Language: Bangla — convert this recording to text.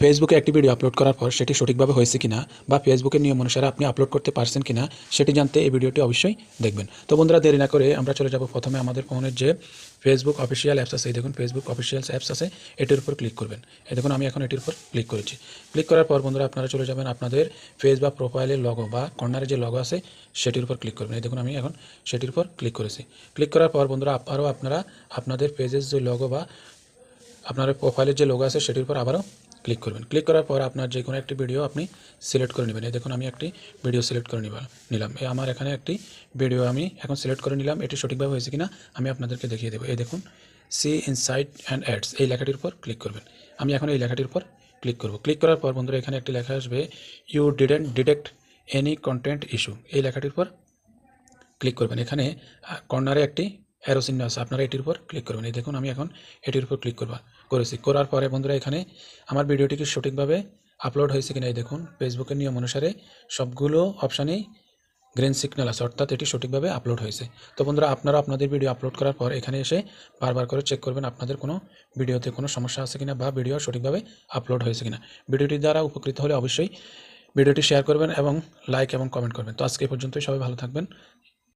ফেসবুকে একটি ভিডিও আপলোড করার পর সেটি সঠিকভাবে হয়েছে কিনা বা ফেসবুকের নিয়ম অনুসারে আপনি আপলোড করতে পারছেন কিনা সেটি জানতে এই ভিডিওটি অবশ্যই দেখবেন। তো বন্ধুরা, দেরি না করে আমরা চলে যাব প্রথমে আমাদের ফোনের যে ফেসবুক অফিসিয়াল অ্যাপস আছে। এই দেখুন ফেসবুক অফিসিয়াল অ্যাপস আছে। এটির উপর ক্লিক করবেন। এই দেখুন, আমি এখন এটির উপর ক্লিক করেছি। ক্লিক করার পর বন্ধুরা, আপনারা চলে যাবেন আপনাদের ফেস বা প্রোফাইলের লগো বা কর্নারে যে লগো আছে, সেটির উপর ক্লিক করবেন। এই দেখুন, আমি এখন সেটির উপর ক্লিক করেছি। ক্লিক করার পর বন্ধুরা আরও আপনারা আপনাদের পেজের যে লগো বা আপনার প্রোফাইলের যে লোগো আছে, সেটির উপর আবারও ক্লিক করবেন। ক্লিক করার পর আপনার যে কোনো একটি ভিডিও আপনি সিলেক্ট করে নেবেন। এই দেখুন, আমি একটি ভিডিও সিলেক্ট করে নিবা নিলাম। এই আমার এখানে একটি ভিডিও আমি এখন সিলেক্ট করে নিলাম। এটি সঠিকভাবে হয়েছে কিনা আমি আপনাদেরকে দেখিয়ে দেবো। এই দেখুন সি ইনসাইট অ্যান্ড অ্যাডস এই লেখাটির উপর ক্লিক করবেন। আমি এখন এই লেখাটির উপর ক্লিক করব। ক্লিক করার পর বন্ধুরা, এখানে একটি লেখা আসবে you didn't detect any content issue এই লেখাটির উপর ক্লিক করবেন। এখানে কর্নারে একটি অ্যারো চিহ্ন আছে। আপনারা এটির উপর ক্লিক করবেন। এই দেখুন, আমি এখন এটির উপর ক্লিক করবা করেছি। করার পরে বন্ধুরা, এখানে আমার ভিডিওটি কি সঠিকভাবে আপলোড হয়েছে কিনা এই দেখুন। ফেসবুকের নিয়ম অনুসারে সবগুলো অপশানেই গ্রিন সিগন্যাল আছে, অর্থাৎ এটি সঠিকভাবে আপলোড হয়েছে। তো বন্ধুরা, আপনারা আপনাদের ভিডিও আপলোড করার পর এখানে এসে বারবার করে চেক করবেন আপনাদের কোনো ভিডিওতে কোনো সমস্যা আছে কিনা বা ভিডিও সঠিকভাবে আপলোড হয়েছে কিনা। ভিডিওটি দ্বারা উপকৃত হলে অবশ্যই ভিডিওটি শেয়ার করবেন এবং লাইক এবং কমেন্ট করবেন। তো আজকে পর্যন্তই। সবাই ভালো থাকবেন।